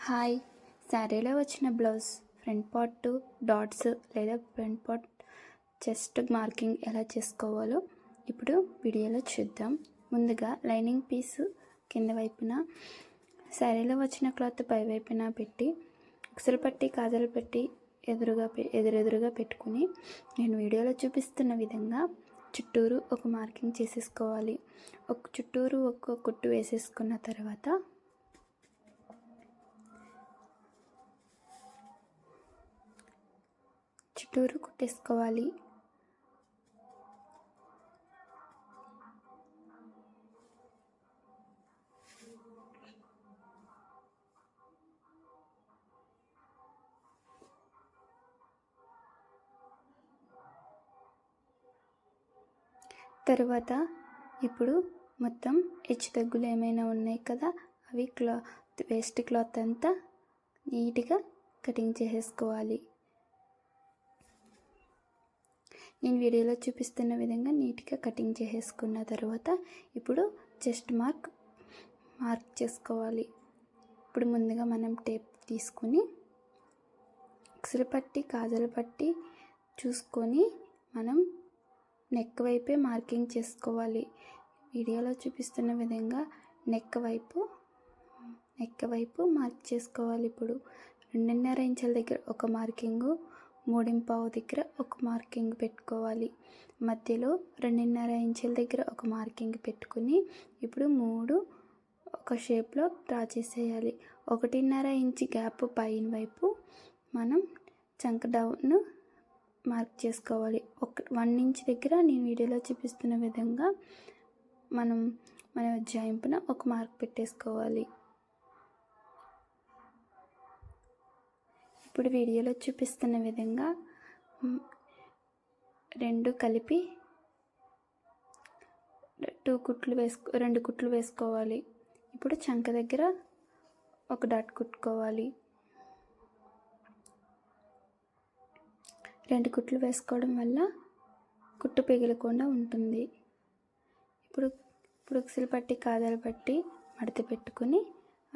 Hi. శారీలో వచ్చిన blouse front part dots లేదా ఫ్రంట్ పార్ట్ చెస్ట్ మార్కింగ్ ఎలా చేసుకోవాలో ఇప్పుడు వీడియోలో చూద్దాం. ముందుగా లైనింగ్ పీస్ కింద వైపున శారీలో వచ్చిన క్లాత్ పై వైపున పెట్టి ఉక్సలు పట్టి కాజలు పెట్టి ఎదురుగా పె- ఎదురెదురుగా పెట్టుకుని నేను వీడియోలో చూపిస్తున్న విధంగా చుట్టూరు ఒక మార్కింగ్ చేసేసుకోవాలి. ఒక చుట్టూరు ఒక కుట్టు వేసేసుకున్న తర్వాత చుట్టూరు కుట్టేసుకోవాలి. తర్వాత ఇప్పుడు మొత్తం హెచ్చు తగ్గులు ఏమైనా ఉన్నాయి కదా అవి క్లాత్ వేస్ట్ క్లాత్ అంతా నీట్గా కటింగ్ చేసేసుకోవాలి. నేను వీడియోలో చూపిస్తున్న విధంగా నీట్గా కటింగ్ చేసేసుకున్న తర్వాత ఇప్పుడు చెస్ట్ మార్క్ మార్క్ చేసుకోవాలి. ఇప్పుడు ముందుగా మనం టేప్ తీసుకుని ఎక్సలు పట్టి కాజలు పట్టి చూసుకొని మనం నెక్ వైపే మార్కింగ్ చేసుకోవాలి. వీడియోలో చూపిస్తున్న విధంగా నెక్ వైపు నెక్ వైపు మార్క్ చేసుకోవాలి. ఇప్పుడు రెండున్నర ఇంచుల దగ్గర ఒక మార్కింగు మూడింపావు దగ్గర ఒక మార్కింగ్ పెట్టుకోవాలి. మధ్యలో రెండున్నర ఇంచుల దగ్గర ఒక మార్కింగ్ పెట్టుకుని ఇప్పుడు మూడు ఒక షేప్లో డ్రా చేసేయాలి. ఒకటిన్నర ఇంచ్ గ్యాప్ పైన వైపు మనం చంక డౌన్ మార్క్ చేసుకోవాలి. ఒక వన్ ఇంచ్ దగ్గర నేను వీడియోలో చూపిస్తున్న విధంగా మనం మన జాయింపున ఒక మార్క్ పెట్టేసుకోవాలి. ఇప్పుడు వీడియోలో చూపిస్తున్న విధంగా రెండు కలిపి టూ కుట్లు వేసుకో రెండు కుట్లు వేసుకోవాలి. ఇప్పుడు చంక దగ్గర ఒక డాట్ కుట్టుకోవాలి. రెండు కుట్లు వేసుకోవడం వల్ల కుట్టు పిగలకుండా ఉంటుంది. ఇప్పుడు ఇప్పుడు ఉక్సులు పట్టి కాదలు పట్టి మడత పెట్టుకుని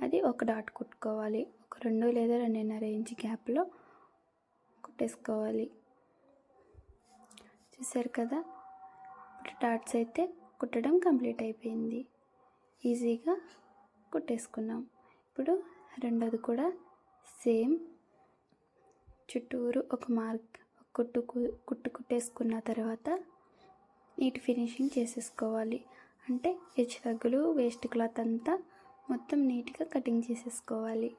అది ఒక డాట్ కుట్టుకోవాలి. ఒక రెండు లేదా రెండున్నర ఇంచ్ గ్యాప్లో కుట్టేసుకోవాలి. చూసారు కదా? ఇప్పుడు డాట్స్ అయితే కుట్టడం కంప్లీట్ అయిపోయింది. ఈజీగా కుట్టేసుకున్నాం. ఇప్పుడు రెండోది కూడా సేమ్. చుట్టూరు ఒక మార్క్ కుట్టు కుట్టు కుట్టేసుకున్న తర్వాత నీట్ ఫినిషింగ్ చేసేసుకోవాలి. అంటే హెచ్చు తగ్గులు వేస్ట్ క్లాత్ అంతా మొత్తం నీట్గా కటింగ్ చేసేసుకోవాలి.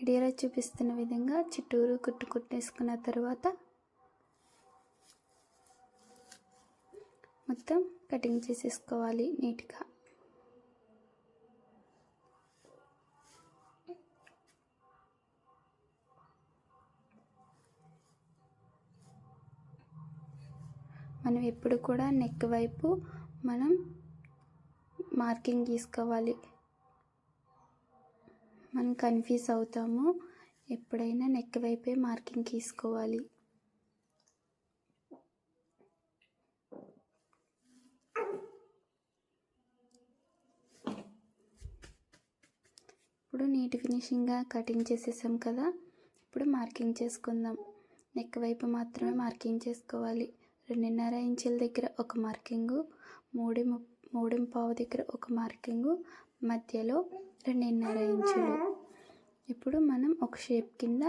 వీడియోలో చూపిస్తున్న విధంగా చిట్టూరు కుట్టు కుట్టేసుకున్న తర్వాత మొత్తం కటింగ్ చేసేసుకోవాలి నీట్గా. మనం ఎప్పుడు కూడా నెక్ వైపు మనం మార్కింగ్ గీసుకోవాలి మనం కన్ఫ్యూజ్ అవుతాము ఎప్పుడైనా నెక్ వైపే మార్కింగ్ గీసుకోవాలి ఇప్పుడు నీట్ ఫినిషింగ్గా కటింగ్ చేసేసాం కదా ఇప్పుడు మార్కింగ్ చేసుకుందాం. నెక్ వైపు మాత్రమే మార్కింగ్ చేసుకోవాలి. రెండున్నర ఇంచుల దగ్గర ఒక మార్కింగు మూడు మూడు పావు దగ్గర ఒక మార్కింగు మధ్యలో రెండున్నర ఇంచులు. ఇప్పుడు మనం ఒక షేప్ కింద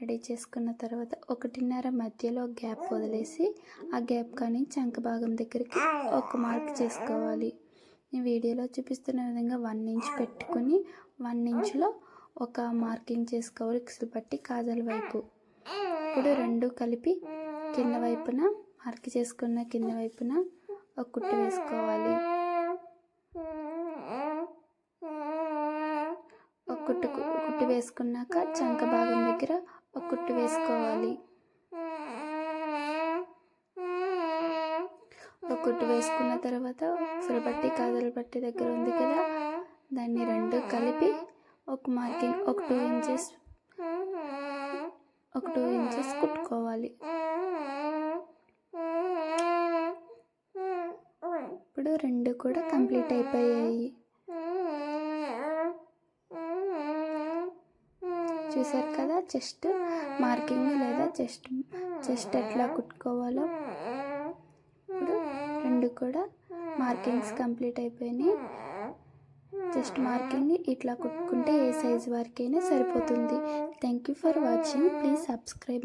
రెడీ చేసుకున్న తర్వాత ఒకటిన్నర మధ్యలో గ్యాప్ వదిలేసి ఆ గ్యాప్ కానీ చంక భాగం దగ్గరికి ఒక మార్క్ చేసుకోవాలి. నేను వీడియోలో చూపిస్తున్న విధంగా వన్ ఇంచ్ పెట్టుకుని వన్ ఇంచ్లో ఒక మార్కింగ్ చేసుకోవాలి ఉక్సులు పట్టి కాజల వైపు. ఇప్పుడు రెండు కలిపి కింద వైపున మార్క్ చేసుకున్న కింద వైపున ఒక కుట్టు వేసుకోవాలి. ఒక కుట్టు కుట్టు వేసుకున్నాక చంక భాగం దగ్గర ఒక కుట్టు వేసుకోవాలి. ఒక కుట్టు వేసుకున్న తర్వాత ఉక్సల పట్టి పట్టి దగ్గర ఉంది కదా దాన్ని రెండు కలిపి ఒక మార్కింగ్ ఒక టూ ఇంచెస్ ఒక టూ ఇంచెస్ కుట్టుకోవాలి. ఇప్పుడు రెండు కూడా కంప్లీట్ అయిపోయాయి. చూసారు కదా చెస్ట్ మార్కింగ్ లేదా చెస్ట్ చెస్ట్ ఎట్లా కుట్టుకోవాలో? ఇప్పుడు రెండు కూడా మార్కింగ్స్ కంప్లీట్ అయిపోయినాయి. జస్ట్ మార్కింగ్ ఇట్లా కుట్టుకుంటే ఏ సైజ్ వరకైనా సరిపోతుంది. Thank you for watching please subscribe